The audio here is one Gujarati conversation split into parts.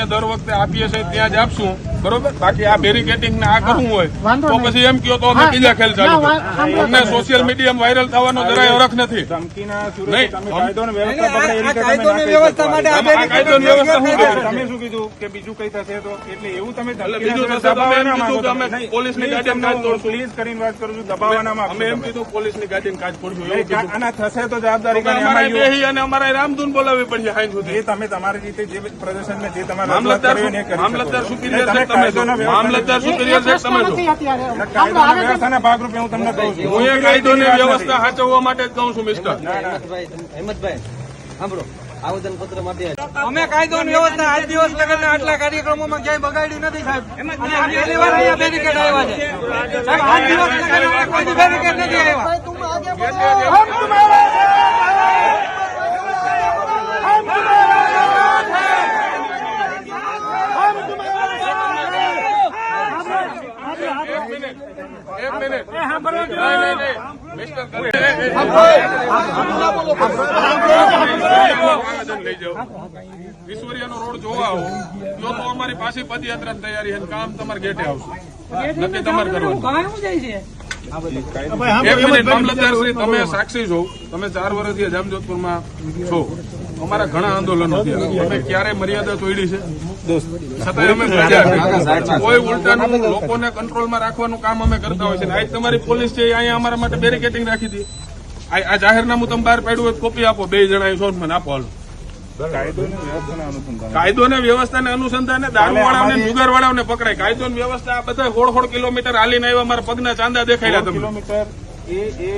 જે દર વખતે આપીએ છીએ ત્યાં જ આપશું. બરોબર? બાકી આ બેરિકેટિંગ ને આ કરવું હોય. તો પછી એમ કયો તો અમે બીજા ખેલ ચાલુ અમને તમે. સોશિયલ મીડિયા વાયરલ થવાનો જરાય હરખ નથી. જવાબદારી અમારે રામધૂન બોલાવવી પડશે તમે તમારી રીતે જે પ્રદર્શન જે તમારે મામલતદાર મામલતદાર સુપિરિયર છે. તમે છો. મામલતદાર એ- એ સુપિરિયર છે? તમે છો નથી અત્યારે આપણો કાયદોના આવેદન વ્યવસ્થાના ભાગરૂપે હું તમને કહું છું. હું એ કાયદોની વ્યવસ્થા સાચવવા માટે જ કહું છું મિસ્ટર હેમંતભાઈ હેમંતભાઈ સાંભળો. આવેદન પત્ર માટે અમે કાયદો વ્યવસ્થા આજ દિવસ લગન આટલા કાર્યક્રમોમાં ક્યાંય બગાડી નથી સાહેબ. અને પહેલી વાર અહીંયા બેરિકેડ આવ્યા છે. સાહેબ આજ દિવસ લગન કોઈ બેરિકેડ નથી આવ્યા એક મિનિટ એક મિનિટ. લઈ જાઓ ઈશ્વરિયાનો રોડ જોવા આવો જો તો અમારી પાસે પદયાત્રા તૈયારી અને કામ તમારે ગેટે આવશે. નક્કી તમારે કરવાનું. એક મિનિટ મામલતદાર શ્રી તમે સાક્ષી છો. તમે ચાર વર્ષથી જામજોધપુરમાં છો. અમારા ઘણા આંદોલનો થયા. અમે ક્યારે મર્યાદા તોડી છે. છતાંય અમે કોઈ ઉલટાનું લોકોને કંટ્રોલમાં રાખવાનું કામ અમે કરતા હોય છે. આજ તમારી પોલીસ છે અહીંયા અમારા માટે બેરિકેટિંગ રાખી હતી. આ આ જાહેરનામું તમે બહાર પાડ્યું હોય કોપી આપો. બે જણા છો મને આપો હાલો. કાયદોની વ્યવસ્થાના અનુસંધાને. કાયદો ને વ્યવસ્થા ને અનુસંધાને દારૂવાળાઓને જુગારવાળાઓને પકડાય. કાયદો ને વ્યવસ્થા આ બધા હોળ હોળ કિલોમીટર હાલીને આવ્યા. મારા પગના ચાંદા દેખાયેલા તમને. કિલોમીટર એ એ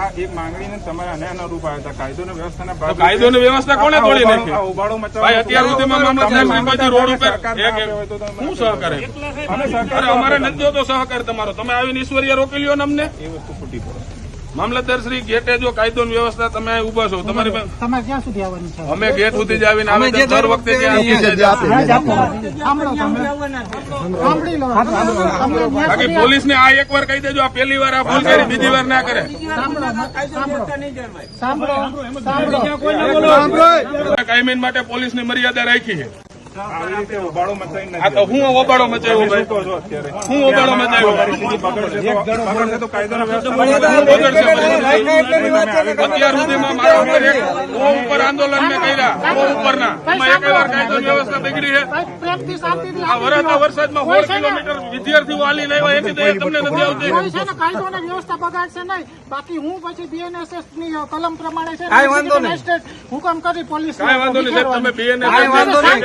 આ એક માંગણીને તમારે અને અનુરૂપ આવ્યા હતા. કાયદો અને વ્યવસ્થાના ભાગ કાયદો ને વ્યવસ્થા કોને તોડી નાખી? ઉભાડો ભાઈ અત્યાર સુધીમાં શ્રી પછી રોડ ઉપર શું સહકાર એમ? અમે સરકાર અમારે નથી જોતો સહકાર તમારો. તમે આવીને ઈશ્વરીય રોકી લ્યો ને અમને. એ વસ્તુ ખોટી પડે. મામલતદાર શ્રી ગેટે જો કાયદો વ્યવસ્થા તમે ઊભા છો તમારી તમે ક્યાં સુધી આવવાની છે? અમે ગેટ સુધી જ આવીને અમે જે દર વખતે બાકી પોલીસ ને આ એક વાર કહી દેજો આ પહેલી વાર આ ભૂલ કરી બીજી વાર ના કરે. સાંભળો. સાંભળો. સાંભળો. સાંભળો. કાયમીન માટે પોલીસની મર્યાદા રાખી છે. હું ઓબાડો મચાવ્યો ભાઈ? હું ઓબાડો મચાવ્યો. અત્યાર સુધીમાં મારા ઉપર એક ઉપર આંદોલન મેં કર્યા. ઉપરના. એમાં એક વાર કાયદો વ્યવસ્થા બગડી છે. આ વરસના વરસાદમાં સોળ કિલોમીટર વિદ્યાર્થીઓ હાલી લાવ્યા. એની દયા તમને નથી આવતી. કાયદો ને? વ્યવસ્થા બગાડશે નહીં. બાકી હું પછી બીએનએસએસની કલમ પ્રમાણે છે. મેજિસ્ટ્રેટ હુકમ કરી પોલીસ કાંઈ વાંધો નહીં. સાહેબ તમે BNSS કાંઈ વાંધો નહીં.